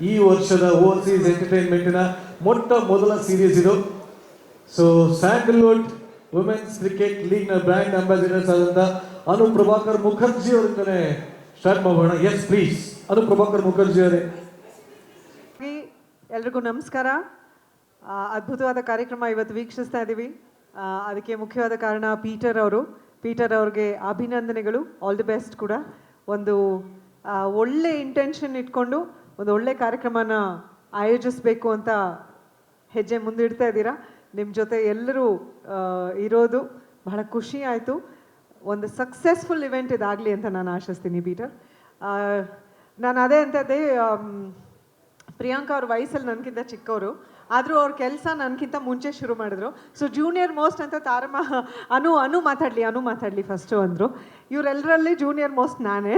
ಈ ವರ್ಷದ ಓವರ್ಸೀಸ್ ಎಂಟರ್ಟೈನ್ಮೆಂಟಿನ ಮೊಟ್ಟ ಮೊದಲ ಸೀರೀಸ್ ಇದು. ಸೊ ಸ್ಯಾಂಡಲ್ವುಡ್ ವುಮೆನ್ಸ್ ಕ್ರಿಕೆಟ್ ಲೀಗ್ನ ಬ್ರ್ಯಾಂಡ್ ಅಂಬಾಸಿಡರ್ಸ್ ಆದಂತ ಅನು ಪ್ರಭಾಕರ್ ಮುಖರ್ಜಿ ಅವರಿಂದಲೇ ಸ್ಟಾರ್ಟ್ ಮಾಡೋಣ ಎಸ್ ಪ್ಲೀಸ್ ಅನು ಪ್ರಭಾಕರ್ ಮುಖರ್ಜಿ ಅವರೇ. ಎಲ್ರಿಗೂ ನಮಸ್ಕಾರ. ಅದ್ಭುತವಾದ ಕಾರ್ಯಕ್ರಮ ಇವತ್ತು ವೀಕ್ಷಿಸ್ತಾ ಇದ್ದೀವಿ. ಅದಕ್ಕೆ ಮುಖ್ಯವಾದ ಕಾರಣ ಪೀಟರ್ ಅವರು. ಪೀಟರ್ ಅವ್ರಿಗೆ ಅಭಿನಂದನೆಗಳು. ಆಲ್ ದಿ ಬೆಸ್ಟ್ ಕೂಡ. ಒಂದು ಒಳ್ಳೆ ಇಂಟೆನ್ಷನ್ ಇಟ್ಕೊಂಡು ಒಂದು ಒಳ್ಳೆ ಕಾರ್ಯಕ್ರಮನ ಆಯೋಜಿಸಬೇಕು ಅಂತ ಹೆಜ್ಜೆ ಮುಂದಿಡ್ತಾ ಇದ್ದೀರಾ? ನಿಮ್ಮ ಜೊತೆ ಎಲ್ಲರೂ ಇರೋದು ಬಹಳ ಖುಷಿ ಆಯಿತು. ಒಂದು ಸಕ್ಸಸ್ಫುಲ್ ಇವೆಂಟ್ ಇದಾಗಲಿ ಅಂತ ನಾನು ಆಶಿಸ್ತೀನಿ, ಪೀಟರ್. ನಾನು ಅದೇ ಅಂತದ್ದೇ ಪ್ರಿಯಾಂಕಾ ಅವ್ರ ವಯಸ್ಸಲ್ಲಿ ನನಗಿಂತ ಚಿಕ್ಕವರು. ಆದರೂ ಅವ್ರ ಕೆಲಸ ನನಗಿಂತ ಮುಂಚೆ ಶುರು ಮಾಡಿದ್ರು. ಸೊ ಜೂನಿಯರ್ ಮೋಸ್ಟ್ ಅಂತ ತಾರಮ್ಮ, ಅನು ಅನು ಮಾತಾಡಲಿ ಅನು ಮಾತಾಡಲಿ ಫಸ್ಟು ಅಂದರು. ಇವರೆಲ್ಲರಲ್ಲಿ ಜೂನಿಯರ್ ಮೋಸ್ಟ್ ನಾನೇ.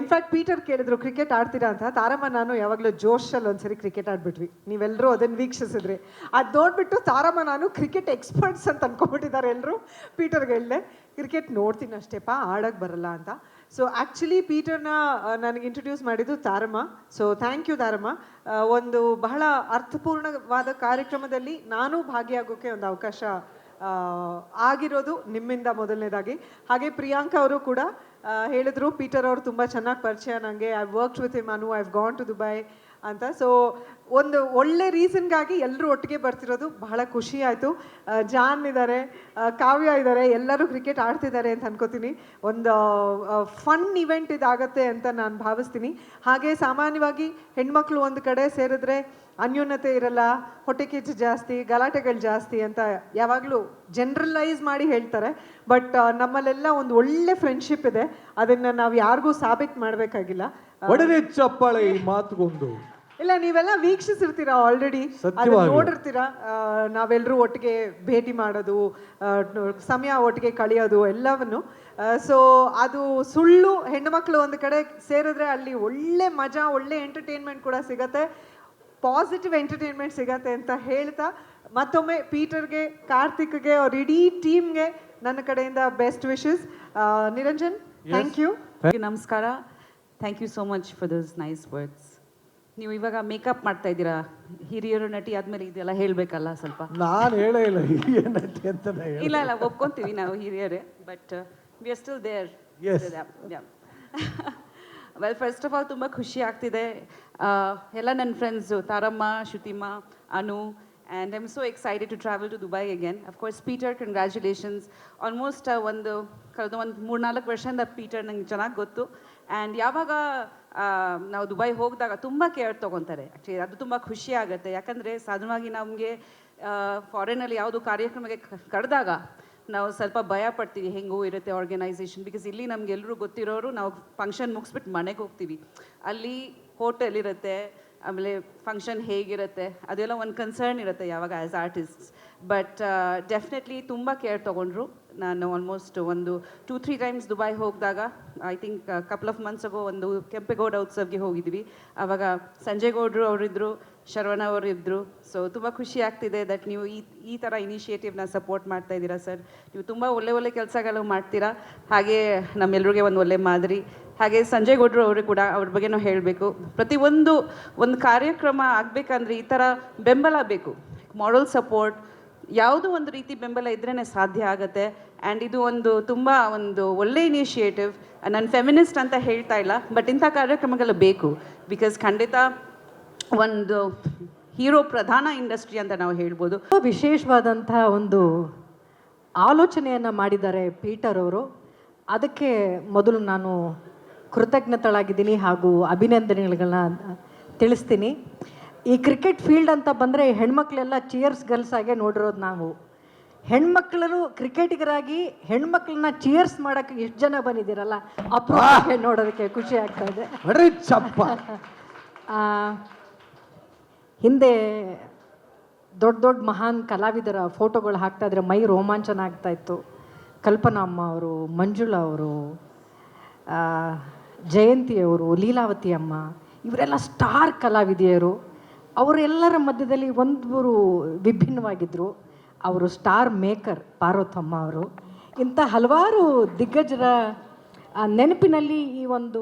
ಇನ್ಫ್ಯಾಕ್ಟ್ ಪೀಟರ್ ಕೇಳಿದ್ರು ಕ್ರಿಕೆಟ್ ಆಡ್ತೀರಾ ಅಂತ? ತಾರಮ್ಮ, ನಾನು ಯಾವಾಗಲೂ ಜೋಶಲ್ಲಿ ಒಂದ್ಸರಿ ಕ್ರಿಕೆಟ್ ಆಡ್ಬಿಟ್ವಿ. ನೀವೆಲ್ಲರೂ ಅದನ್ನು ವೀಕ್ಷಿಸಿದ್ರಿ. ಅದು ನೋಡಿಬಿಟ್ಟು ತಾರಮ್ಮ, ನಾನು ಕ್ರಿಕೆಟ್ ಎಕ್ಸ್ಪರ್ಟ್ಸ್ ಅಂತ ಅಂದ್ಕೊಂಬಿಟ್ಟಿದ್ದಾರೆ ಎಲ್ಲರೂ ಪೀಟರ್ಗೆ ಹೇಳಿದೆ ಕ್ರಿಕೆಟ್ ನೋಡ್ತೀನಿ ಅಷ್ಟೇಪ್ಪ ಆಡೋಕ್ಕೆ ಬರಲ್ಲ ಅಂತ. ಸೊ ಆ್ಯಕ್ಚುಲಿ ಪೀಟರ್ನ ನನಗೆ ಇಂಟ್ರೊಡ್ಯೂಸ್ ಮಾಡಿದ್ದು ತಾರಮ್ಮ. ಸೊ ಥ್ಯಾಂಕ್ ಯು ತಾರಮ್ಮ. ಒಂದು ಬಹಳ ಅರ್ಥಪೂರ್ಣವಾದ ಕಾರ್ಯಕ್ರಮದಲ್ಲಿ ನಾನು ಭಾಗಿಯಾಗೋಕ್ಕೆ ಒಂದು ಅವಕಾಶ ಆಗಿರೋದು ನಿಮ್ಮಿಂದ ಮೊದಲನೇದಾಗಿ. ಹಾಗೆ ಪ್ರಿಯಾಂಕಾ ಅವರು ಕೂಡ ಹೇಳಿದ್ರು ಪೀಟರ್ ಅವರು ತುಂಬ ಚೆನ್ನಾಗಿ ಪರಿಚಯ. ನನಗೆ I worked with him Anu I've gone to Dubai ಅಂತ. ಸೊ ಒಂದು ಒಳ್ಳೆ ರೀಸನ್ಗಾಗಿ ಎಲ್ಲರೂ ಒಟ್ಟಿಗೆ ಬರ್ತಿರೋದು ಬಹಳ ಖುಷಿ ಆಯಿತು. ಜಾನ್ ಇದ್ದಾರೆ ಕಾವ್ಯ ಇದ್ದಾರೆ ಎಲ್ಲರೂ ಕ್ರಿಕೆಟ್ ಆಡ್ತಿದ್ದಾರೆ ಅಂತ ಅನ್ಕೋತೀನಿ. ಒಂದು ಫನ್ ಇವೆಂಟ್ ಇದಾಗತ್ತೆ ಅಂತ ನಾನು ಭಾವಿಸ್ತೀನಿ. ಹಾಗೆ ಸಾಮಾನ್ಯವಾಗಿ ಹೆಣ್ಮಕ್ಳು ಒಂದು ಕಡೆ ಸೇರಿದ್ರೆ ಅನ್ಯೂನ್ಯತೆ ಇರಲ್ಲ, ಹೊಟ್ಟೆ ಕಿಚ್ಚು ಜಾಸ್ತಿ, ಗಲಾಟೆಗಳು ಜಾಸ್ತಿ ಅಂತ ಯಾವಾಗಲೂ ಜನರಲೈಸ್ ಮಾಡಿ ಹೇಳ್ತಾರೆ. ಬಟ್ ನಮ್ಮಲ್ಲೆಲ್ಲ ಒಂದು ಒಳ್ಳೆ ಫ್ರೆಂಡ್ಶಿಪ್ ಇದೆ. ಅದನ್ನು ನಾವು ಯಾರಿಗೂ ಸಾಬೀತು ಮಾಡಬೇಕಾಗಿಲ್ಲ. ಒಡನೆ ಚಪ್ಪಾಳೆ ಈ ಮಾತುಗೊಂದು. ಇಲ್ಲ ನೀವೆಲ್ಲ ವೀಕ್ಷಿಸಿರ್ತೀರಾ ಆಲ್ರೆಡಿ. ನೋಡಿರ್ತೀರಾ? ನಾವೆಲ್ಲರೂ ಒಟ್ಟಿಗೆ ಭೇಟಿ ಮಾಡೋದು ಸಮಯ ಒಟ್ಟಿಗೆ ಕಳೆಯೋದು ಎಲ್ಲವನ್ನು. ಸೊ ಅದು ಸುಳ್ಳು ಹೆಣ್ಣುಮಕ್ಳು ಒಂದು ಕಡೆ ಸೇರಿದ್ರೆ ಅಲ್ಲಿ ಒಳ್ಳೆ ಮಜಾ ಒಳ್ಳೆ ಎಂಟರ್ಟೈನ್ಮೆಂಟ್ ಕೂಡ ಸಿಗತ್ತೆ. ಪಾಸಿಟಿವ್ ಎಂಟರ್ಟೈನ್ಮೆಂಟ್ ಸಿಗತ್ತೆ ಅಂತ ಹೇಳ್ತಾ ಮತ್ತೊಮ್ಮೆ ಪೀಟರ್ಗೆ ಕಾರ್ತಿಕ್ಗೆ ಅವ್ರ ಇಡೀ ಟೀಮ್ಗೆ ನನ್ನ ಕಡೆಯಿಂದ best wishes Niranjan thank you ನಮಸ್ಕಾರ. Thank you so much for those nice words ನೀವು ಇವಾಗ ಮೇಕಪ್ ಮಾಡ್ತಾ ಇದ್ದೀರಾ? ಹಿರಿಯರು ನಟಿ ಆದ್ಮೇಲೆ ಇದೆಲ್ಲ ಹೇಳಬೇಕಲ್ಲ ಸ್ವಲ್ಪ. ನಾನು ಹೇಳೇ ಇಲ್ಲ ಹಿರಿಯ ನಟಿ ಅಂತ ಹೇಳ ಇಲ್ಲ ಇಲ್ಲ ಒಪ್ಕೊಂತೀವಿ ನಾವು ಹಿರಿಯರೇ but we are still there Yes. Well first of all ತುಂಬ ಖುಷಿ ಆಗ್ತಿದೆ. ಆ, ಎಲ್ಲ ನನ್ನ ಫ್ರೆಂಡ್ಸು ತಾರಮ್ಮ ಶ್ರುತಿಮ್ಮ Anu and I am so excited to travel to Dubai again of course Peter congratulations almost ಒಂದು ಕಳೆದ ಒಂದು ಮೂರ್ನಾಲ್ಕು ವರ್ಷದಿಂದ ಪೀಟರ್ ನಂಗೆ ಚೆನ್ನಾಗಿ ಗೊತ್ತು. ಆ್ಯಂಡ್ ಯಾವಾಗ ನಾವು ದುಬೈ ಹೋಗಿದಾಗ ತುಂಬ ಕೇರ್ ತೊಗೊತಾರೆ. ಆ್ಯಕ್ಚುಲಿ ಅದು ತುಂಬ ಖುಷಿ ಆಗುತ್ತೆ. ಯಾಕಂದರೆ ಸಾಧಾರಣವಾಗಿ ನಮಗೆ ಫಾರಿನಲ್ಲಿ ಯಾವುದು ಕಾರ್ಯಕ್ರಮಕ್ಕೆ ಕರೆದಾಗ ನಾವು ಸ್ವಲ್ಪ ಭಯ ಪಡ್ತೀವಿ, ಹೆಂಗೂ ಇರುತ್ತೆ ಆರ್ಗನೈಸೇಷನ್ ಬಿಕಾಸ್ ಇಲ್ಲಿ ನಮಗೆಲ್ಲರೂ ಗೊತ್ತಿರೋರು ನಾವು ಫಂಕ್ಷನ್ ಮುಗಿಸ್ಬಿಟ್ಟು ಮನೆಗೆ ಹೋಗ್ತೀವಿ. ಅಲ್ಲಿ ಹೋಟೆಲ್ ಇರುತ್ತೆ, ಆಮೇಲೆ ಫಂಕ್ಷನ್ ಹೇಗಿರುತ್ತೆ, ಅದೆಲ್ಲ ಒಂದು ಕನ್ಸರ್ನ್ ಇರುತ್ತೆ ಯಾವಾಗ ಆ್ಯಸ್ ಆರ್ಟಿಸ್ಟ್ಸ್ ಬಟ್ ಡೆಫಿನೆಟ್ಲಿ ತುಂಬ ಕೇರ್ ತೊಗೊಂಡ್ರು. ನಾನು ಆಲ್ಮೋಸ್ಟ್ ಒಂದು two three times Dubai ಹೋಗಿದಾಗ I think couple of months ago ಒಂದು ಕೆಂಪೇಗೌಡ ಉತ್ಸವ್ಗೆ ಹೋಗಿದ್ವಿ. ಆವಾಗ ಸಂಜಯ್ ಗೌಡ್ರು ಅವರಿದ್ದರು ಶರವಣ ಅವರು ಇದ್ದರು ಸೊ ತುಂಬ ಖುಷಿ ಆಗ್ತಿದೆ ದಟ್ ನೀವು ಈ ಈ ಥರ ಇನಿಷಿಯೇಟಿವ್ನ ಸಪೋರ್ಟ್ ಮಾಡ್ತಾ ಇದ್ದೀರಾ ಸರ್. ನೀವು ತುಂಬ ಒಳ್ಳೆ ಒಳ್ಳೆ ಕೆಲಸಗಳು ಮಾಡ್ತೀರಾ. ಹಾಗೆ ನಮ್ಮೆಲ್ರಿಗೆ ಒಂದು ಒಳ್ಳೆ ಮಾದರಿ. ಹಾಗೆ ಸಂಜಯ್ ಗೌಡ್ರು ಅವರು ಕೂಡ ಅವ್ರ ಬಗ್ಗೆ ಹೇಳಬೇಕು. ಪ್ರತಿಯೊಂದು ಒಂದು ಕಾರ್ಯಕ್ರಮ ಆಗಬೇಕಂದ್ರೆ ಈ ಥರ ಬೆಂಬಲ ಬೇಕು. ಮಾಡಲ್ ಸಪೋರ್ಟ್ ಯಾವುದೋ ಒಂದು ರೀತಿ ಬೆಂಬಲ ಇದ್ರೇ ಸಾಧ್ಯ ಆಗುತ್ತೆ. ಆ್ಯಂಡ್ ಇದು ಒಂದು ತುಂಬ ಒಂದು ಒಳ್ಳೆ ಇನಿಷಿಯೇಟಿವ್ ನಾನು ಫೆಮಿನಿಸ್ಟ್ ಅಂತ ಹೇಳ್ತಾ ಇಲ್ಲ ಬಟ್ ಇಂಥ ಕಾರ್ಯಕ್ರಮಗಳು ಬೇಕು. ಬಿಕಾಸ್ ಖಂಡಿತ ಒಂದು ಹೀರೋ ಪ್ರಧಾನ ಇಂಡಸ್ಟ್ರಿ ಅಂತ ನಾವು ಹೇಳ್ಬೋದು. ತುಂಬ ವಿಶೇಷವಾದಂತಹ ಒಂದು ಆಲೋಚನೆಯನ್ನು ಮಾಡಿದ್ದಾರೆ ಪೀಟರ್ ಅವರು. ಅದಕ್ಕೆ ಮೊದಲು ನಾನು ಕೃತಜ್ಞತಳಾಗಿದ್ದೀನಿ ಹಾಗೂ ಅಭಿನಂದನೆಗಳನ್ನ ತಿಳಿಸ್ತೀನಿ. ಈ ಕ್ರಿಕೆಟ್ ಫೀಲ್ಡ್ ಅಂತ ಬಂದರೆ ಹೆಣ್ಮಕ್ಳೆಲ್ಲ ಚಿಯರ್ಸ್ ಗರ್ಲ್ಸ್ ಆಗೇ ನೋಡಿರೋದು ನಾವು. ಹೆಣ್ಮಕ್ಳು ಕ್ರಿಕೆಟಿಗರಾಗಿ ಹೆಣ್ಮಕ್ಳನ್ನ ಚಿಯರ್ಸ್ ಮಾಡೋಕ್ಕೆ ಎಷ್ಟು ಜನ ಬಂದಿದ್ದೀರಲ್ಲ ಅಪ್ರೂಪ ನೋಡೋದಕ್ಕೆ ಖುಷಿ ಆಗ್ತಾ ಇದೆ. ಹಿಂದೆ ದೊಡ್ಡ ದೊಡ್ಡ ಮಹಾನ್ ಕಲಾವಿದರ ಫೋಟೋಗಳು ಹಾಕ್ತಾ ಇದ್ರೆ ಮೈ ರೋಮಾಂಚನ ಆಗ್ತಾ ಇತ್ತು. ಕಲ್ಪನಾ ಅಮ್ಮ ಅವರು ಮಂಜುಳಾ ಅವರು ಜಯಂತಿಯವರು ಜಯಂತಿ ಅವರು ಲೀಲಾವತಿ ಅಮ್ಮ ಇವರೆಲ್ಲ ಸ್ಟಾರ್ ಕಲಾವಿದೆಯರು. ಅವರೆಲ್ಲರ ಮಧ್ಯದಲ್ಲಿ ಒಂದೂರು ವಿಭಿನ್ನವಾಗಿದ್ದರು ಅವರು ಸ್ಟಾರ್ ಮೇಕರ್ ಪಾರ್ವತಮ್ಮ ಅವರು. ಇಂಥ ಹಲವಾರು ದಿಗ್ಗಜರ ನೆನಪಿನಲ್ಲಿ ಈ ಒಂದು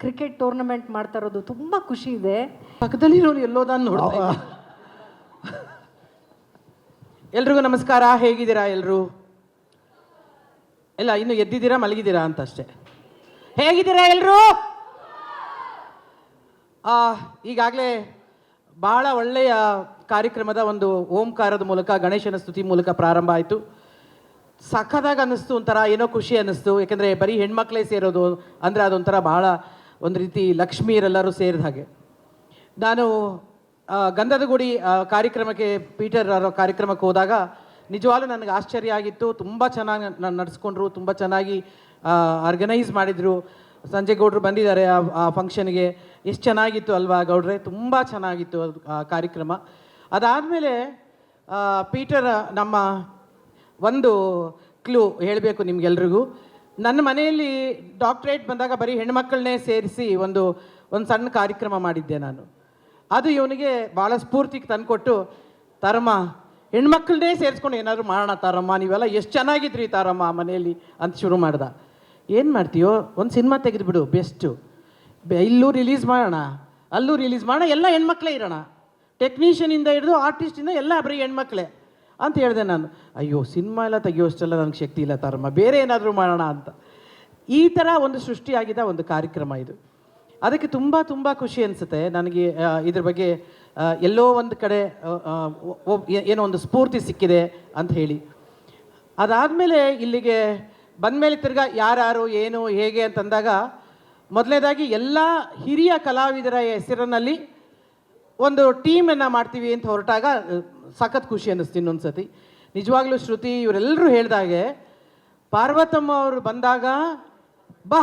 ಕ್ರಿಕೆಟ್ ಟೂರ್ನಮೆಂಟ್ ಮಾಡ್ತಾ ಇರೋದು ತುಂಬ ಖುಷಿ ಇದೆ. ಪಕ್ಕದಲ್ಲಿ ನೋಡಿ ಎಲ್ಲೋದನ್ನು ನೋಡುವ ಎಲ್ರಿಗೂ ನಮಸ್ಕಾರ, ಹೇಗಿದ್ದೀರಾ ಎಲ್ಲರೂ ಎಲ್ಲ ಇನ್ನು ಎದ್ದಿದ್ದೀರಾ, ಮಲಗಿದ್ದೀರಾ ಅಂತ ಅಷ್ಟೇ. ಹೇಗಿದ್ದೀರಾ ಎಲ್ಲರೂ ಈಗಾಗಲೇ ಬಹಳ ಒಳ್ಳೆಯ ಕಾರ್ಯಕ್ರಮದ ಒಂದು ಓಂಕಾರದ ಮೂಲಕ, ಗಣೇಶನ ಸ್ತುತಿ ಮೂಲಕ ಪ್ರಾರಂಭ ಆಯಿತು. ಸಖತ್ತಾಗಿ ಅನ್ನಿಸ್ತು, ಒಂಥರ ಏನೋ ಖುಷಿ ಅನ್ನಿಸ್ತು. ಯಾಕೆಂದರೆ ಬರೀ ಹೆಣ್ಮಕ್ಳೇ ಸೇರೋದು ಅಂದರೆ ಅದೊಂಥರ ಬಹಳ ಒಂದು ರೀತಿ ಲಕ್ಷ್ಮೀಯರೆಲ್ಲರೂ ಸೇರಿದ ಹಾಗೆ. ನಾನು ಗಂಧದ ಗುಡಿ ಕಾರ್ಯಕ್ರಮಕ್ಕೆ, ಪೀಟರ್ ಅವರ ಕಾರ್ಯಕ್ರಮಕ್ಕೆ ಹೋದಾಗ ನಿಜವಾಗ್ಲೂ ನನಗೆ ಆಶ್ಚರ್ಯ ಆಗಿತ್ತು. ತುಂಬ ಚೆನ್ನಾಗಿ ನಾನು ನಡೆಸ್ಕೊಂಡ್ರು, ತುಂಬ ಚೆನ್ನಾಗಿ ಆರ್ಗನೈಸ್ ಮಾಡಿದರು. ಸಂಜಯ್ ಗೌಡ್ರು ಬಂದಿದ್ದಾರೆ ಆ ಫಂಕ್ಷನ್ಗೆ ಎಷ್ಟು ಚೆನ್ನಾಗಿತ್ತು ಅಲ್ವಾ ಗೌಡ್ರೆ? ತುಂಬ ಚೆನ್ನಾಗಿತ್ತು ಅದು, ಆ ಕಾರ್ಯಕ್ರಮ. ಅದಾದಮೇಲೆ ಪೀಟರ್ ನಮ್ಮ ಒಂದು ಕ್ಲೂ ಹೇಳಬೇಕು ನಿಮಗೆಲ್ರಿಗೂ. ನನ್ನ ಮನೆಯಲ್ಲಿ ಡಾಕ್ಟ್ರೇಟ್ ಬಂದಾಗ ಬರೀ ಹೆಣ್ಮಕ್ಳನ್ನೇ ಸೇರಿಸಿ ಒಂದು ಒಂದು ಸಣ್ಣ ಕಾರ್ಯಕ್ರಮ ಮಾಡಿದ್ದೆ ನಾನು. ಅದು ಇವನಿಗೆ ಭಾಳ ಸ್ಫೂರ್ತಿಗೆ ತಂದುಕೊಟ್ಟು, ತಾರಮ್ಮ, ಹೆಣ್ಮಕ್ಳನ್ನೇ ಸೇರಿಸ್ಕೊಂಡು ಏನಾದರೂ ಮಾಡೋಣ ತಾರಮ್ಮ, ನೀವೆಲ್ಲ ಎಷ್ಟು ಚೆನ್ನಾಗಿದ್ರಿ ತಾರಮ್ಮ ಮನೆಯಲ್ಲಿ, ಅಂತ ಶುರು ಮಾಡ್ದ. ಏನು ಮಾಡ್ತೀಯೋ, ಒಂದು ಸಿನಿಮಾ ತೆಗೆದುಬಿಡು, ಬೆಸ್ಟು. ಇಲ್ಲೂ ರಿಲೀಸ್ ಮಾಡೋಣ. ಅಲ್ಲೂ ರಿಲೀಸ್ ಮಾಡೋಣ. ಎಲ್ಲ ಹೆಣ್ಮಕ್ಳೇ ಇರೋಣ. ಟೆಕ್ನಿಷಿಯನಿಂದ ಹಿಡಿದು ಆರ್ಟಿಸ್ಟಿಂದ ಎಲ್ಲ ಬರೀ ಹೆಣ್ಮಕ್ಳೇ ಅಂತ ಹೇಳಿದೆ ನಾನು. ಅಯ್ಯೋ ಸಿನಿಮಾ ಎಲ್ಲ ತೆಗಿಯೋಷ್ಟೆಲ್ಲ ನನಗೆ ಶಕ್ತಿ ಇಲ್ಲ ತಾರಮ್ಮ ಬೇರೆ ಏನಾದರೂ ಮಾಡೋಣ ಅಂತ. ಈ ಥರ ಒಂದು ಸೃಷ್ಟಿಯಾಗಿದ್ದ ಒಂದು ಕಾರ್ಯಕ್ರಮ ಇದು. ಅದಕ್ಕೆ ತುಂಬ ತುಂಬ ಖುಷಿ ಅನಿಸುತ್ತೆ. ನನಗೆ ಇದ್ರ ಬಗ್ಗೆ ಎಲ್ಲೋ ಒಂದು ಕಡೆ ಏನೋ ಒಂದು ಸ್ಫೂರ್ತಿ ಸಿಕ್ಕಿದೆ ಅಂತ ಹೇಳಿ. ಅದಾದಮೇಲೆ ಇಲ್ಲಿಗೆ ಬಂದಮೇಲೆ ತಿರ್ಗಾ ಯಾರ್ಯಾರು, ಏನು, ಹೇಗೆ ಅಂತಂದಾಗ ಮೊದಲನೇದಾಗಿ ಎಲ್ಲ ಹಿರಿಯ ಕಲಾವಿದರ ಹೆಸರಿನಲ್ಲಿ ಒಂದು ಟೀಮನ್ನು ಮಾಡ್ತೀವಿ ಅಂತ ಹೊರಟಾಗ ಸಖತ್ ಖುಷಿ ಅನ್ನಿಸ್ತು ಇನ್ನೊಂದು ಸತಿ ನಿಜವಾಗ್ಲೂ ಶ್ರುತಿ ಇವರೆಲ್ಲರೂ ಹೇಳಿದಾಗೆ ಪಾರ್ವತಮ್ಮ ಅವರು ಬಂದಾಗ, ಬಾ,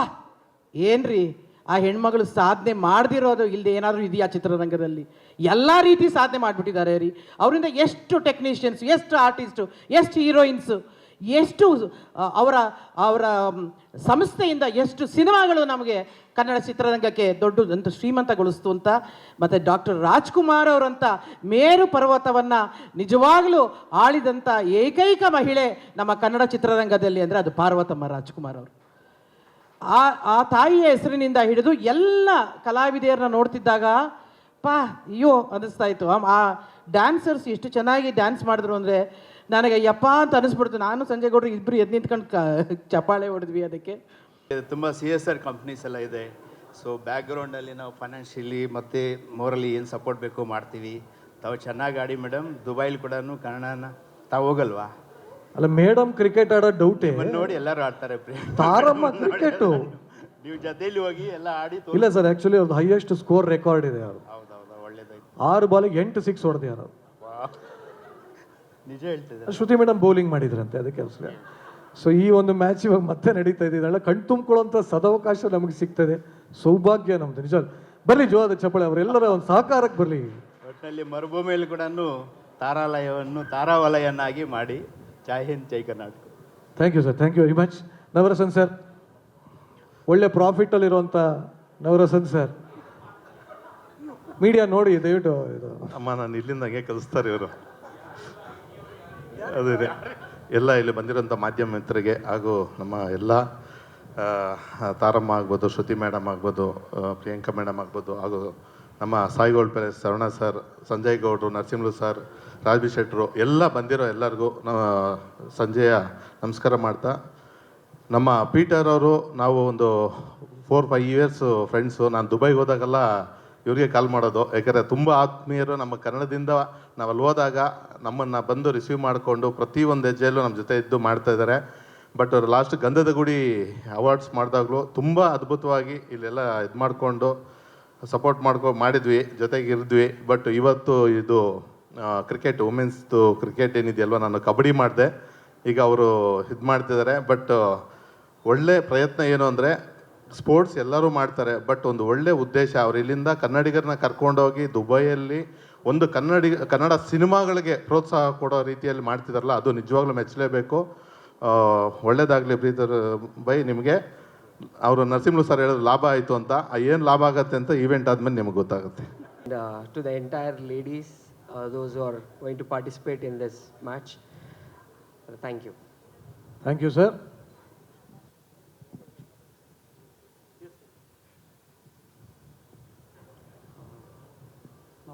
ಏನ್ರಿ, ಆ ಹೆಣ್ಮಗಳು ಸಾಧನೆ ಮಾಡ್ದಿರೋದು ಇಲ್ಲದೆ ಏನಾದರೂ ಇದೆಯಾ ಚಿತ್ರರಂಗದಲ್ಲಿ? ಎಲ್ಲ ರೀತಿ ಸಾಧನೆ ಮಾಡಿಬಿಟ್ಟಿದ್ದಾರೆ ರೀ. ಅವರಿಂದ ಎಷ್ಟು ಟೆಕ್ನಿಷಿಯನ್ಸ್ ಎಷ್ಟು ಆರ್ಟಿಸ್ಟು ಎಷ್ಟು ಹೀರೋಯಿನ್ಸು ಎಷ್ಟು ಅವರ ಅವರ ಸಂಸ್ಥೆಯಿಂದ ಎಷ್ಟು ಸಿನಿಮಾಗಳು ನಮಗೆ ಕನ್ನಡ ಚಿತ್ರರಂಗಕ್ಕೆ ದೊಡ್ಡ ಅಂತ ಶ್ರೀಮಂತಗೊಳಿಸ್ತು ಅಂತ, ಮತ್ತು ಡಾಕ್ಟರ್ ರಾಜ್ಕುಮಾರ್ ಅವರಂಥ ಮೇರು ಪರ್ವತವನ್ನು ನಿಜವಾಗಲೂ ಆಳಿದಂಥ ಏಕೈಕ ಮಹಿಳೆ ನಮ್ಮ ಕನ್ನಡ ಚಿತ್ರರಂಗದಲ್ಲಿ ಅಂದರೆ ಅದು ಪಾರ್ವತಮ್ಮ ರಾಜ್ಕುಮಾರ್ ಅವರು. ಆ ಆ ತಾಯಿಯ ಹೆಸರಿನಿಂದ ಹಿಡಿದು ಎಲ್ಲ ಕಲಾವಿದೆಯರನ್ನ ನೋಡ್ತಿದ್ದಾಗ, ಪಾ, ಅಯ್ಯೋ, ಅನ್ನಿಸ್ತಾ ಇತ್ತು. ಆ ಡ್ಯಾನ್ಸರ್ಸ್ ಎಷ್ಟು ಚೆನ್ನಾಗಿ ಡ್ಯಾನ್ಸ್ ಮಾಡಿದ್ರು ಅಂದರೆ ನನಗೆ ಯಪ್ಪ ಅಂತ ಅನಿಸ್ಬಿಡ್ತು. ನಾನು ಸಂಜಯ್ ಗೌಡ್ರು ಇಬ್ಬರು ಎದ್ದು ನಿಂತ್ಕೊಂಡು ಚಪಾಳೆ ಚಪ್ಪಾಳೆ ಹೊಡೆದ್ವಿ ಅದಕ್ಕೆ. ತುಂಬ ಸಿ ಎಸ್ ಆರ್ ಕಂಪ್ನೀಸ್ ಎಲ್ಲ ಇದೆ. ಸೊ ಬ್ಯಾಕ್ಗ್ರೌಂಡಲ್ಲಿ ನಾವು ಫೈನಾನ್ಷಿಯಲಿ ಮತ್ತು ಮೋರಲಿ ಏನು ಸಪೋರ್ಟ್ ಬೇಕು ಮಾಡ್ತೀವಿ. ತಾವು ಚೆನ್ನಾಗಿ ಆಡಿ ಮೇಡಮ್ ದುಬೈಲಿ ಕೂಡ ಕನ್ನಡನ ತಾವು ಹೋಗಲ್ವಾ? ಅಲ್ಲ ಮೇಡಮ್ ಕ್ರಿಕೆಟ್ ಆಡೋ ಡೌಟೇ ನೋಡಿ ಎಲ್ಲರೂ ಆಡ್ತಾರೆ ತಾರಮ್ಮ ಕ್ರಿಕೆಟು ನೀವು ಜೊತೆಯಲ್ಲಿ ಹೋಗಿ ಎಲ್ಲ ಆಡಿ ಇಲ್ಲ ಸರ್ ಆಕ್ಚುಲಿ ಅವ್ರದ್ದು ಹೈಯೆಸ್ಟ್ ಸ್ಕೋರ್ ರೆಕಾರ್ಡ್ ಇದೆ ಅವರು ಹೌದೌದು ಒಳ್ಳೇದಾಯ್ತು. ಆರು ಬಾಲಿಗೆ ಎಂಟು ಸಿಕ್ಸ್ ಹೊಡೆದಿದ್ದಾರೆ ಯಾರು? ನಿಜ ಹೇಳ್ತಿದ್ದಾರೆ. ಶ್ರುತಿ ಮೇಡಮ್ ಬೌಲಿಂಗ್ ಮಾಡಿದ್ರಂತೆ ಅದಕ್ಕೆ ಅಷ್ಟೇ ಸೊ ಈ ಒಂದು ಮ್ಯಾಚ್ ಇವಾಗ ಮತ್ತೆ ನಡೀತಾ ಇದೆ. ಕಣ್ ತುಂಬಿಕೊಳ್ಳುವಂಥ ಸದಾವಕಾಶ ನಮಗೆ ಸಿಗ್ತದೆ. ಸೌಭಾಗ್ಯ ನಮ್ದು ನಿಜ ಬರ್ಲಿ ಜೋದ ಚಪ್ಪಳೆ ಅವರೆಲ್ಲರ ಒಂದು ಸಹಕಾರಕ್ಕೆ ಬರಲಿ. ಒಟ್ಟಿನಲ್ಲಿ ಮರುಭೂಮಿಯಲ್ಲಿ ಕೂಡ ತಾರಾಲಯವನ್ನು ತಾರಾವಲಯನ್ನಾಗಿ ಮಾಡಿ. ಜೈ ಹಿಂದ್ ಜೈ Karnataka. Thank you sir thank you very much Navarasan sir ಒಳ್ಳೆ ಪ್ರಾಫಿಟಲ್ಲಿರುವಂಥ ನವರಸನ್ ಸರ್ ಮೀಡಿಯಾ ನೋಡಿ ದಯವಿಟ್ಟು ಇದು. ಅಮ್ಮ ನಾನು ಇಲ್ಲಿಂದ ಹಂಗೆ ಕಲಿಸ್ತಾರೆ ಇವರು. ಅದೇ ಎಲ್ಲ ಇಲ್ಲಿ ಬಂದಿರೋಂಥ ಮಾಧ್ಯಮ ಮಿತ್ರರಿಗೆ ಹಾಗೂ ನಮ್ಮ ಎಲ್ಲ ತಾರಮ್ಮ ಆಗ್ಬೋದು, ಶ್ರುತಿ ಮೇಡಮ್ ಆಗ್ಬೋದು ಪ್ರಿಯಾಂಕಾ ಮೇಡಮ್ ಆಗ್ಬೋದು ಹಾಗೂ ನಮ್ಮ ಸಾಯಿಗೋಲ್ಡ್ ಪ್ಯಾಲೇಸ್ ಶರಣ ಸರ್, ಸಂಜಯ್ ಗೌಡ್ರು ನರಸಿಂಹಲು ಸರ್ ರಾಜ್ಬಿ ಶೆಟ್ಟರು, ಎಲ್ಲ ಬಂದಿರೋ ಎಲ್ಲರಿಗೂ ಸಂಜೆಯ ನಮಸ್ಕಾರ ಮಾಡ್ತಾ, ನಮ್ಮ ಪೀಟರ್ ಅವರು ನಾವು ಒಂದು ಫೋರ್ ಫೈವ್ ಇಯರ್ಸು ಫ್ರೆಂಡ್ಸು ನಾನು ದುಬೈಗೆ ಹೋದಾಗೆಲ್ಲ ಇವ್ರಿಗೆ ಕಾಲ್ ಮಾಡೋದು. ಯಾಕಂದರೆ ತುಂಬ ಆತ್ಮೀಯರು ನಮ್ಮ ಕನ್ನಡದಿಂದ ನಾವು ಅಲ್ಲಿ ಹೋದಾಗ ನಮ್ಮನ್ನು ಬಂದು ರಿಸೀವ್ ಮಾಡಿಕೊಂಡು ಪ್ರತಿಯೊಂದು ಹೆಜ್ಜೆಯಲ್ಲೂ ನಮ್ಮ ಜೊತೆ ಇದ್ದು ಮಾಡ್ತಾ ಇದ್ದಾರೆ. ಬಟ್ ಅವ್ರು ಲಾಸ್ಟ್ ಗಂಧದ ಗುಡಿ ಅವಾರ್ಡ್ಸ್ ಮಾಡಿದಾಗಲೂ ತುಂಬ ಅದ್ಭುತವಾಗಿ ಇಲ್ಲೆಲ್ಲ ಇದು ಮಾಡಿಕೊಂಡು ಸಪೋರ್ಟ್ ಮಾಡ್ಕೊ, ಮಾಡಿದ್ವಿ, ಜೊತೆಗೆ ಇರಿದ್ವಿ. ಬಟ್ ಇವತ್ತು ಇದು ಕ್ರಿಕೆಟ್ ವುಮೆನ್ಸ್ದು ಕ್ರಿಕೆಟ್ ಏನಿದೆಯಲ್ವ ನಾನು ಕಬಡ್ಡಿ ಮಾಡಿದೆ. ಈಗ ಅವರು ಇದು ಮಾಡ್ತಿದ್ದಾರೆ. ಬಟ್ ಒಳ್ಳೆ ಪ್ರಯತ್ನ ಏನು ಅಂದರೆ ಸ್ಪೋರ್ಟ್ಸ್ ಎಲ್ಲರೂ ಮಾಡ್ತಾರೆ ಬಟ್ ಒಂದು ಒಳ್ಳೆ ಉದ್ದೇಶ ಅವ್ರು ಇಲ್ಲಿಂದ ಕನ್ನಡಿಗರನ್ನ ಕರ್ಕೊಂಡೋಗಿ ದುಬೈಯಲ್ಲಿ ಒಂದು ಕನ್ನಡಿ ಕನ್ನಡ ಸಿನಿಮಾಗಳಿಗೆ ಪ್ರೋತ್ಸಾಹ ಕೊಡೋ ರೀತಿಯಲ್ಲಿ ಮಾಡ್ತಿದ್ದಾರಲ್ಲ ಅದು ನಿಜವಾಗ್ಲೂ ಮೆಚ್ಚಲೇಬೇಕು. ಒಳ್ಳೇದಾಗಲಿ ಬ್ರೀದರ್ ಬೈ ನಿಮಗೆ. ಅವರು ನರಸಿಂಹ ಸರ್ ಹೇಳಿದ್ರು ಲಾಭ ಆಯಿತು ಅಂತ ಏನು ಲಾಭ ಆಗುತ್ತೆ ಅಂತ ಈವೆಂಟ್ ಆದಮೇಲೆ ನಿಮಗೆ ಗೊತ್ತಾಗುತ್ತೆ. To the entire ladies those are going to participate in this match thank you thank you sir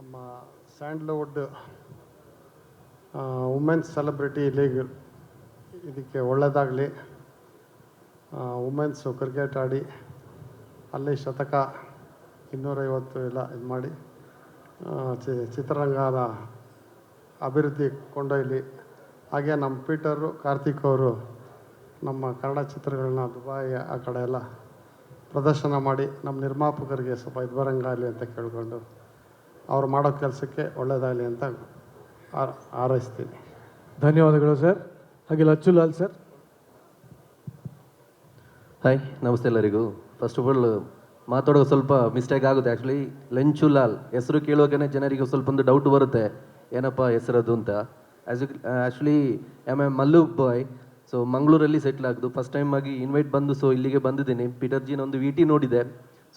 ನಮ್ಮ ಸ್ಯಾಂಡ್ಲ್ವುಡ್ ವುಮೆನ್ಸ್ ಸೆಲೆಬ್ರಿಟಿ ಲೀಗ್ ಇದಕ್ಕೆ ಒಳ್ಳೆಯದಾಗಲಿ ವುಮೆನ್ಸು ಕ್ರಿಕೆಟ್ ಆಡಿ ಅಲ್ಲಿ ಶತಕ ಇನ್ನೂರೈವತ್ತು ಎಲ್ಲ ಇದು ಮಾಡಿ ಚಿ- ಚಿತ್ರರಂಗದ ಅಭಿವೃದ್ಧಿ ಕೊಂಡೊಯ್ಲಿ. ಹಾಗೆ ನಮ್ಮ ಪೀಟರು, ಕಾರ್ತಿಕ್ ಅವರು ನಮ್ಮ ಕನ್ನಡ ಚಿತ್ರಗಳನ್ನ ದುಬೈ ಆ ಕಡೆ ಎಲ್ಲ ಪ್ರದರ್ಶನ ಮಾಡಿ ನಮ್ಮ ನಿರ್ಮಾಪಕರಿಗೆ ಸ್ವಲ್ಪ ಇದು ಬರಂಗಾಗಲಿ ಅಂತ ಕೇಳಿಕೊಂಡು ಅವ್ರು ಮಾಡೋ ಕೆಲಸಕ್ಕೆ ಒಳ್ಳೆಯದಾಗಲಿ ಅಂತ ಹಾರೈಸ್ತೀನಿ ಧನ್ಯವಾದಗಳು ಸರ್. ಹಾಗೆ ಲಚ್ಚುಲಾಲ್ ಸರ್. ಹಾಯ್ ನಮಸ್ತೆ ಎಲ್ಲರಿಗೂ. ಫಸ್ಟ್ ಆಫ್ ಆಲ್ ಮಾತಾಡೋ ಸ್ವಲ್ಪ ಮಿಸ್ಟೇಕ್ ಆಗುತ್ತೆ ಆ್ಯಕ್ಚುಲಿ ಲೆಂಚುಲಾಲ್ ಹೆಸರು ಕೇಳುವಾಗೇ ಜನರಿಗೆ ಸ್ವಲ್ಪ ಒಂದು ಡೌಟ್ ಬರುತ್ತೆ. ಏನಪ್ಪ ಹೆಸರದು ಅಂತ. As you actually M M Mallu boy so ಮಂಗಳೂರಲ್ಲಿ ಸೆಟ್ಲ್ ಆಗೋದು. ಫಸ್ಟ್ ಟೈಮ್ ಆಗಿ ಇನ್ವೈಟ್ ಬಂದು ಸೊ ಇಲ್ಲಿಗೆ ಬಂದಿದ್ದೀನಿ. ಪೀಟರ್ ಜಿನ ಒಂದು ವಿ ಟಿ ನೋಡಿದೆ.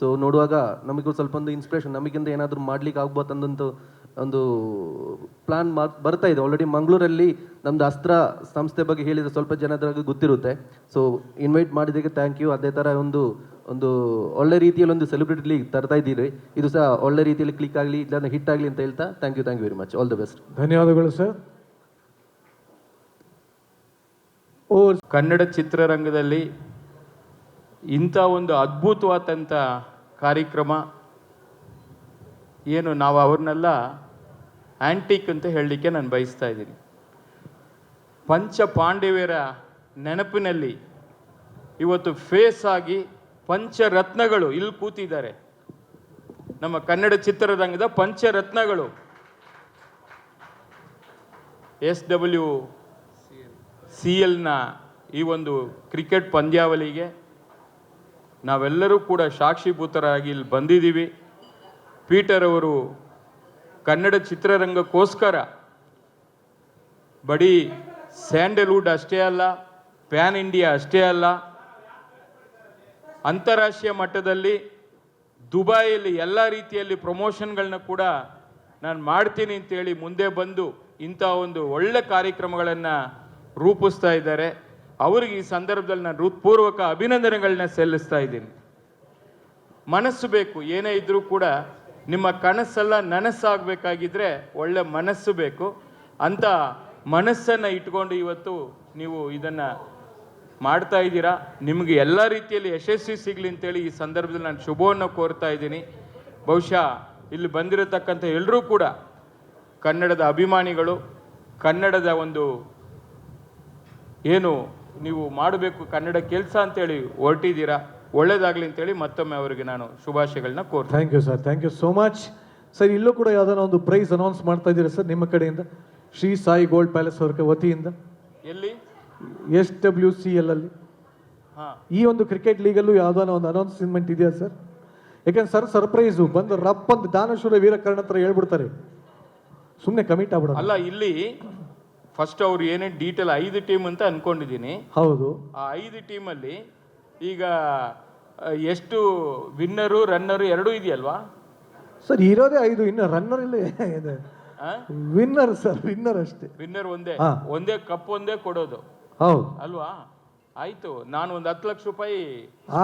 ಸೊ ನೋಡುವಾಗ ನಮಗೂ ಸ್ವಲ್ಪ ಒಂದು ಇನ್ಸ್ಪಿರೇಷನ್ ನಮಗಿಂತ ಏನಾದರೂ ಮಾಡ್ಲಿಕ್ಕೆ ಆಗ್ಬೋದಂದಂತ ಒಂದು ಪ್ಲಾನ್ ಬರ್ತಾ ಇದೆ. ಆಲ್ರೆಡಿ ಮಂಗಳೂರಲ್ಲಿ ನಮ್ದು ಅಸ್ತ್ರ ಸಂಸ್ಥೆ ಬಗ್ಗೆ ಹೇಳಿದ್ರೆ ಸ್ವಲ್ಪ ಜನದ್ರಾಗ ಗೊತ್ತಿರುತ್ತೆ. ಸೊ ಇನ್ವೈಟ್ ಮಾಡಿದ್ದಕ್ಕೆ ಥ್ಯಾಂಕ್ ಯು ಅದೇ ಥರ ಒಂದು ಒಂದು ಒಳ್ಳೆ ರೀತಿಯಲ್ಲಿ ಒಂದು ಸೆಲೆಬ್ರಿಟಿ ಲೀಗ್ ತರ್ತಾ ಇದ್ದೀರಿ ಇದು ಸಹ ಒಳ್ಳೆ ರೀತಿಯಲ್ಲಿ ಕ್ಲಿಕ್ ಆಗಲಿ ಇಲ್ಲ ಹಿಟ್ ಆಗಲಿ ಅಂತ ಹೇಳ್ತಾ thank you thank you very much all the best ಧನ್ಯವಾದಗಳು ಸರ್ ಓ ಕನ್ನಡ ಚಿತ್ರರಂಗದಲ್ಲಿ ಇಂಥ ಒಂದು ಅದ್ಭುತವಾದಂಥ ಕಾರ್ಯಕ್ರಮ. ಏನು ನಾವು ಅವ್ರನ್ನೆಲ್ಲ ಆ್ಯಂಟಿಕ್ ಅಂತ ಹೇಳಲಿಕ್ಕೆ ನಾನು ಬಯಸ್ತಾ ಇದ್ದೀನಿ. ಪಂಚ ಪಾಂಡವ್ಯರ ನೆನಪಿನಲ್ಲಿ ಇವತ್ತು ಫೇಸ್ ಆಗಿ ಪಂಚರತ್ನಗಳು ಇಲ್ಲಿ ಕೂತಿದ್ದಾರೆ. ನಮ್ಮ ಕನ್ನಡ ಚಿತ್ರರಂಗದ ಪಂಚರತ್ನಗಳು. ಎಸ್ ಡಬ್ಲ್ಯೂ ಸಿ ಎಲ್ನ ಈ ಒಂದು ಕ್ರಿಕೆಟ್ ಪಂದ್ಯಾವಳಿಗೆ ನಾವೆಲ್ಲರೂ ಕೂಡ ಸಾಕ್ಷಿಭೂತರಾಗಿ ಇಲ್ಲಿ ಬಂದಿದ್ದೀವಿ. ಪೀಟರ್ ಅವರು ಕನ್ನಡ ಚಿತ್ರರಂಗಕ್ಕೋಸ್ಕರ ಬರೀ ಸ್ಯಾಂಡಲ್ವುಡ್ ಅಷ್ಟೇ ಅಲ್ಲ, ಪ್ಯಾನ್ ಇಂಡಿಯಾ ಅಷ್ಟೇ ಅಲ್ಲ, ಅಂತಾರಾಷ್ಟ್ರೀಯ ಮಟ್ಟದಲ್ಲಿ ದುಬೈಯಲ್ಲಿ ಎಲ್ಲ ರೀತಿಯಲ್ಲಿ ಪ್ರಮೋಷನ್ಗಳನ್ನ ಕೂಡ ನಾನು ಮಾಡ್ತೀನಿ ಅಂತೇಳಿ ಮುಂದೆ ಬಂದು ಇಂಥ ಒಂದು ಒಳ್ಳೆ ಕಾರ್ಯಕ್ರಮಗಳನ್ನು ರೂಪಿಸ್ತಾ ಇದ್ದಾರೆ. ಅವರಿಗೆ ಈ ಸಂದರ್ಭದಲ್ಲಿ ನಾನು ಹೃತ್ಪೂರ್ವಕ ಅಭಿನಂದನೆಗಳನ್ನ ಸಲ್ಲಿಸ್ತಾ ಇದ್ದೀನಿ. ಮನಸ್ಸು ಬೇಕು, ಏನೇ ಇದ್ರೂ ಕೂಡ ನಿಮ್ಮ ಕನಸೆಲ್ಲ ನನಸಾಗಬೇಕಾಗಿದ್ರೆ ಒಳ್ಳೆ ಮನಸ್ಸು ಬೇಕು. ಅಂತ ಮನಸ್ಸನ್ನು ಇಟ್ಕೊಂಡು ಇವತ್ತು ನೀವು ಇದನ್ನು ಮಾಡ್ತಾ ಇದ್ದೀರಾ? ನಿಮಗೆ ಎಲ್ಲ ರೀತಿಯಲ್ಲಿ ಯಶಸ್ವಿ ಸಿಗಲಿ ಅಂತೇಳಿ ಈ ಸಂದರ್ಭದಲ್ಲಿ ನಾನು ಶುಭವನ್ನು ಕೋರ್ತಾ ಇದ್ದೀನಿ. ಬಹುಶಃ ಇಲ್ಲಿ ಬಂದಿರತಕ್ಕಂಥ ಎಲ್ಲರೂ ಕೂಡ ಕನ್ನಡದ ಅಭಿಮಾನಿಗಳು, ಕನ್ನಡದ ಒಂದು ಏನು ನೀವು ಮಾಡಬೇಕು ಕನ್ನಡ ಕೆಲಸ ಅಂತೇಳಿ ಹೊರಟಿದ್ದೀರಾ? ಒಳ್ಳೇದಾಗಲಿ ಅಂತೇಳಿ ಮತ್ತೊಮ್ಮೆ ಅವರಿಗೆ ನಾನು ಶುಭಾಶಯಗಳನ್ನ ಕೋರ್ತೀನಿ. Thank you sir thank you so much sir ಇಲ್ಲೂ ಕೂಡ ಯಾವ್ದಾನ ಒಂದು ಪ್ರೈಸ್ ಅನೌನ್ಸ್ ಮಾಡ್ತಾ ಇದ್ದೀರಾ ಸರ್ ನಿಮ್ಮ ಕಡೆಯಿಂದ? ಶ್ರೀ ಸಾಯಿ ಗೋಲ್ಡ್ ಪ್ಯಾಲೇಸ್ ಅವ್ರ ವತಿಯಿಂದ? ಎಲ್ಲಿ? ಎಸ್ ಡಬ್ಲ್ಯೂ ಸಿ ಎಲ್ ಅಲ್ಲಿ. ಹಾಂ. ಈ ಒಂದು ಕ್ರಿಕೆಟ್ ಲೀಗಲ್ಲೂ ಯಾವ್ದಾನ ಒಂದು ಅನೌನ್ಸ್ಮೆಂಟ್ ಇದೆಯಾ ಸರ್ ಯಾಕಂದ್ರೆ ಸರ್ ಸರ್ಪ್ರೈಸು ಬಂದು ರಪ್ ಅಂತ ದಾನಶೂರ ವೀರಕರ್ಣ ಹತ್ರ ಹೇಳ್ಬಿಡ್ತಾರೆ. ಸುಮ್ಮನೆ ಕಮಿಟ್ ಆಗ್ಬಿಡೋದು. ಅಲ್ಲ ಇಲ್ಲಿ ಫಸ್ಟ್ ಅವ್ರು ಏನೇನು ಡೀಟೇಲ್ ಐದು ಟೀಮ್ ಅಂತ ಅನ್ಕೊಂಡಿದ್ದೀನಿ ಹೌದು. ಆ ಐದು ಟೀಮಲ್ಲಿ ಈಗ ಆ, ಎಷ್ಟು ವಿನ್ನರು ರನ್ನರು ಎರಡೂ ಇದೆಯಲ್ವಾ? ಸರ್ ಇರೋದೇ ಐದು ಇನ್ನು ರನ್ನರ್ ಇಲ್ಲ. ಇದೆ. ವಿನ್ನರ್ ಸರ್ ವಿನ್ನರ್ ಅಷ್ಟೇ. ವಿನ್ನರ್ ಒಂದೇ. ಹಾ. ಒಂದೇ ಕಪ್ ಒಂದೇ ಕೊಡೋದು. ಹೌದು. ಅಲ್ವಾ? ಆಯ್ತು ನಾನು ಒಂದು ಹತ್ತು ಲಕ್ಷ ರೂಪಾಯಿ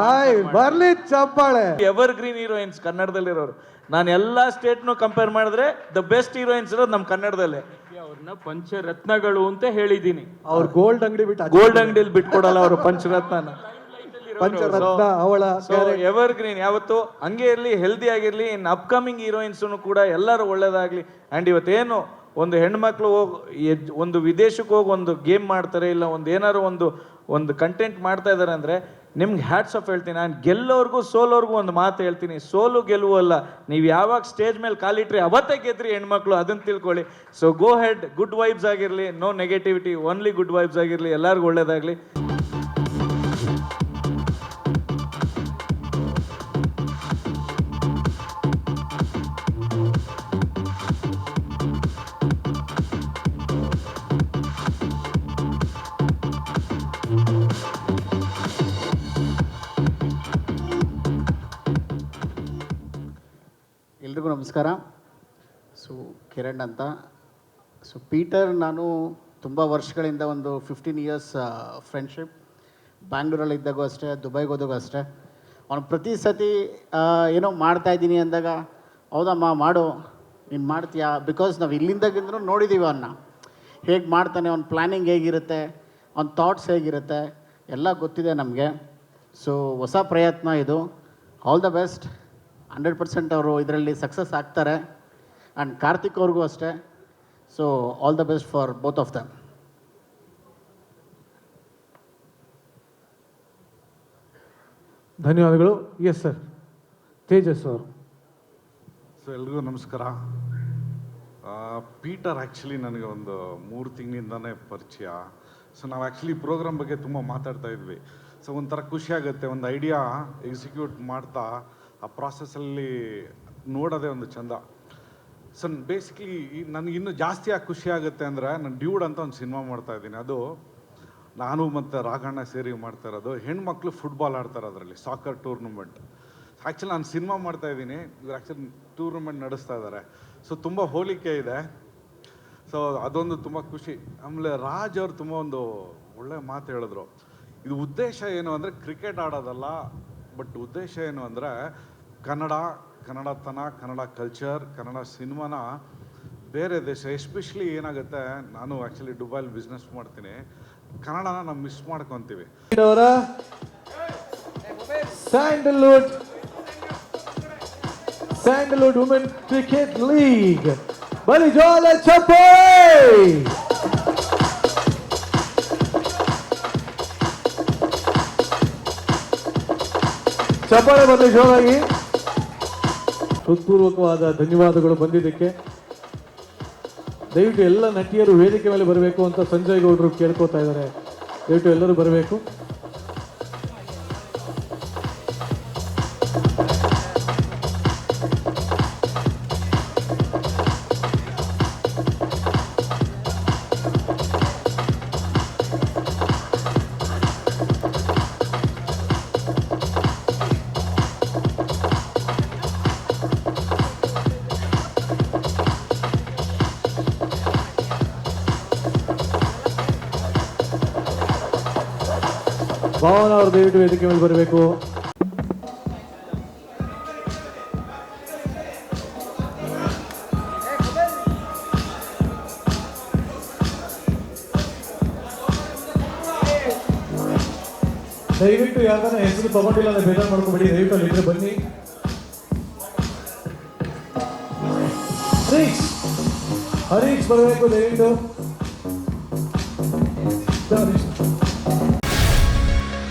ಆಯ್ ಬರ್ಲಿ ಚಪ್ಪಾಳೆ. ಎವರ್ ಗ್ರೀನ್ ಹೀರೋಯಿನ್ಸ್ ಕನ್ನಡದಲ್ಲಿರೋರು. ನಾನು ಎಲ್ಲ ಸ್ಟೇಟ್ನು ಕಂಪೇರ್ ಮಾಡಿದ್ರೆ ದ ಬೆಸ್ಟ್ ಹೀರೋಯಿನ್ಸ್ ಇರೋದು ನಮ್ಮ ಕನ್ನಡದಲ್ಲೇ. ಅವ್ರನ್ನ ಪಂಚರತ್ನಗಳು ಅಂತ ಹೇಳಿದೀನಿ ಅವ್ರ ಗೋಲ್ಡ್ ಅಂಗಡಿ ಬಿಟ್ಟು ಗೋಲ್ಡ್ ಅಂಗಡಿಯಲ್ಲಿ ಬಿಟ್ಕೊಡಲ್ಲ ಅವರು ಪಂಚರತ್ನ ಪಂಚರತ್ನ ಅವಳ ಎವರ್ ಗ್ರೀನ್ ಯಾವತ್ತು ಹಂಗೆ ಇರಲಿ ಹೆಲ್ದಿ ಆಗಿರ್ಲಿ ಇನ್ ಅಪ್ಕಮಿಂಗ್ ಹೀರೋಯಿನ್ಸ್ ಕೂಡ ಎಲ್ಲರೂ ಒಳ್ಳೇದಾಗ್ಲಿ. ಅಂಡ್ ಇವತ್ತೇನು ಒಂದು ಹೆಣ್ಮಕ್ಳು ಹೋಗಿ ಒಂದು ವಿದೇಶಕ್ಕೆ ಹೋಗಿ ಒಂದು ಗೇಮ್ ಮಾಡ್ತಾರೆ ಇಲ್ಲ ಒಂದು ಏನಾರು ಒಂದು ಒಂದು ಕಂಟೆಂಟ್ ಮಾಡ್ತಾ ಇದ್ದಾರೆ ಅಂದ್ರೆ ನಿಮ್ಗೆ ಹ್ಯಾಟ್ಸ್ ಆಫ್ ಹೇಳ್ತೀನಿ. ನಾನು ಗೆಲ್ಲೋರ್ಗೂ ಸೋಲೋರ್ಗೂ ಒಂದು ಮಾತು ಹೇಳ್ತೀನಿ. ಸೋಲು ಗೆಲುವು ಅಲ್ಲ. ನೀವು ಯಾವಾಗ ಸ್ಟೇಜ್ ಮೇಲೆ ಕಾಲಿಟ್ರಿ ಅವತ್ತೇ ಗೆದ್ರಿ ಹೆಣ್ಮಕ್ಳು ಅದನ್ನ ತಿಳ್ಕೊಳ್ಳಿ. So go ahead good vibes ಆಗಿರಲಿ no negativity only good vibes ಆಗಿರಲಿ, ಎಲ್ಲರಿಗೂ ಒಳ್ಳೇದಾಗಲಿ. ಎಲ್ರಿಗೂ ನಮಸ್ಕಾರ. ಸೊ, ಕಿರಣ್ ಅಂತ. ಸೊ, ಪೀಟರ್ ನಾನು ತುಂಬ ವರ್ಷಗಳಿಂದ ಒಂದು ಫಿಫ್ಟೀನ್ ಇಯರ್ಸ್ ಫ್ರೆಂಡ್ಶಿಪ್ ಬ್ಯಾಂಗ್ಳೂರಲ್ಲಿ ಇದ್ದಾಗೂ ಅಷ್ಟೇ, ದುಬೈಗೆ ಹೋದಾಗೂ ಅಷ್ಟೇ. ಅವನು ಪ್ರತಿ ಸತಿ ಏನೋ ಮಾಡ್ತಾ ಇದ್ದೀನಿ ಅಂದಾಗ ಹೌದಮ್ಮ ಮಾಡು. ನೀನು ಮಾಡ್ತೀಯಾ? ಬಿಕಾಸ್ ನಾವು ಇಲ್ಲಿಂದಾಗಿಂದ್ರೂ ನೋಡಿದ್ದೀವಿ ಅವನ್ನ ಹೇಗೆ ಮಾಡ್ತಾನೆ, ಅವ್ನ ಪ್ಲ್ಯಾನಿಂಗ್ ಹೇಗಿರುತ್ತೆ, ಅವ್ನ ಥಾಟ್ಸ್ ಹೇಗಿರುತ್ತೆ, ಎಲ್ಲ ಗೊತ್ತಿದೆ ನಮಗೆ. ಸೊ, ಹೊಸ ಪ್ರಯತ್ನ ಇದು. All the best hundred percent ಅವರು ಇದರಲ್ಲಿ ಸಕ್ಸಸ್ ಆಗ್ತಾರೆ. ಆ್ಯಂಡ್ ಕಾರ್ತಿಕ್ ಅವ್ರಿಗೂ ಅಷ್ಟೇ. So all the best for both of them ಧನ್ಯವಾದಗಳು. ಎಸ್ ಸರ್ ತೇಜಸ್ ಅವರು. ಸೊ ಎಲ್ರಿಗೂ ನಮಸ್ಕಾರ. ಆ, ಪೀಟರ್ ಆ್ಯಕ್ಚುಲಿ ನನಗೆ ಒಂದು ಮೂರು ತಿಂಗಳಿಂದನೇ ಪರಿಚಯ. ಸೊ ನಾವು ಆ್ಯಕ್ಚುಲಿ ಪ್ರೋಗ್ರಾಮ್ ಬಗ್ಗೆ ತುಂಬ ಮಾತಾಡ್ತಾ ಇದ್ವಿ. ಸೊ ಒಂಥರ ಖುಷಿ ಆಗುತ್ತೆ. ಒಂದು ಐಡಿಯಾ ಎಕ್ಸಿಕ್ಯೂಟ್ ಮಾಡ್ತಾ ಆ ಪ್ರಾಸೆಸ್ಸಲ್ಲಿ ನೋಡೋದೇ ಒಂದು ಚಂದ. ಸೊ ಬೇಸಿಕ್ಲಿ ನನಗೆ ಇನ್ನೂ ಜಾಸ್ತಿ ಆಗಿ ಖುಷಿ ಆಗುತ್ತೆ ಅಂದರೆ, ನಾನು ಡ್ಯೂಡ್ ಅಂತ ಒಂದು ಸಿನಿಮಾ ಮಾಡ್ತಾ ಇದ್ದೀನಿ. ಅದು ನಾನು ಮತ್ತು ರಾಘಣ್ಣ ಸೇರಿ ಮಾಡ್ತಾ ಇರೋದು. ಹೆಣ್ಮಕ್ಳು ಫುಟ್ಬಾಲ್ ಆಡ್ತಾರೆ ಅದರಲ್ಲಿ ಸಾಕರ್ ಟೂರ್ನಮೆಂಟ್ ಆ್ಯಕ್ಚುಲಿ ನಾನು ಸಿನಿಮಾ ಮಾಡ್ತಾ ಇದ್ದೀನಿ. ಇವ್ರು ಆ್ಯಕ್ಚುಲಿ ಟೂರ್ನಮೆಂಟ್ ನಡೆಸ್ತಾ ಇದ್ದಾರೆ ಸೊ ತುಂಬ ಹೋಲಿಕೆ ಇದೆ. ಸೊ ಅದೊಂದು ತುಂಬ ಖುಷಿ. ಆಮೇಲೆ ರಾಜ್ ಅವರು ತುಂಬ ಒಂದು ಒಳ್ಳೆ ಮಾತು ಹೇಳಿದ್ರು. ಇದು ಉದ್ದೇಶ ಏನು ಅಂದರೆ ಕ್ರಿಕೆಟ್ ಆಡೋದಲ್ಲ ಬಟ್ ಉದ್ದೇಶ ಏನು ಅಂದರೆ ಕನ್ನಡ ಕನ್ನಡತನ ಕನ್ನಡ ಕಲ್ಚರ್ ಕನ್ನಡ ಸಿನಿಮಾನ ಬೇರೆ ದೇಶ ಎಸ್ಪೆಷಲಿ ಏನಾಗುತ್ತೆ, ನಾನು ಆ್ಯಕ್ಚುಲಿ ದುಬೈಲಿ ಬಿಸ್ನೆಸ್ ಮಾಡ್ತೀನಿ, ಕನ್ನಡನ ನಾವು ಮಿಸ್ ಮಾಡ್ಕೊತೀವಿ. Sandalwood Sandalwood women cricket league ಬಲಿಜೋಲ ಚಪ್ಪೈ ಚಪ್ಪಾಳೆ ಮತ್ತು ಜೋರಾಗಿ. ಹೃತ್ಪೂರ್ವಕವಾದ ಧನ್ಯವಾದಗಳು ಬಂದಿದ್ದಕ್ಕೆ. ದಯವಿಟ್ಟು ಎಲ್ಲ ನಟಿಯರು ವೇದಿಕೆ ಮೇಲೆ ಬರಬೇಕು ಅಂತ ಸಂಜಯ್ ಗೌಡರು ಕೇಳ್ಕೊತಾ ಇದ್ದಾರೆ. ದಯವಿಟ್ಟು ಎಲ್ಲರೂ ಬರಬೇಕು. ದಯವಿಟ್ಟು ವೇದಿಕೆ ಮೇಲೆ ಬರಬೇಕು. ದಯವಿಟ್ಟು ಯಾವ್ದಾರ ಹೆಸರು ತಗೊಂಡಿಲ್ಲ ಅಂದ್ರೆ ಬೇಜಾರು ಮಾಡ್ಕೊಬೇಡಿ, ದಯವಿಟ್ಟು ಅಲ್ಲಿದ್ರೆ ಬನ್ನಿ. ಹರೀಶ್ ಹರೀಶ್ ಬರಬೇಕು ದಯವಿಟ್ಟು. ಹರೀಶ್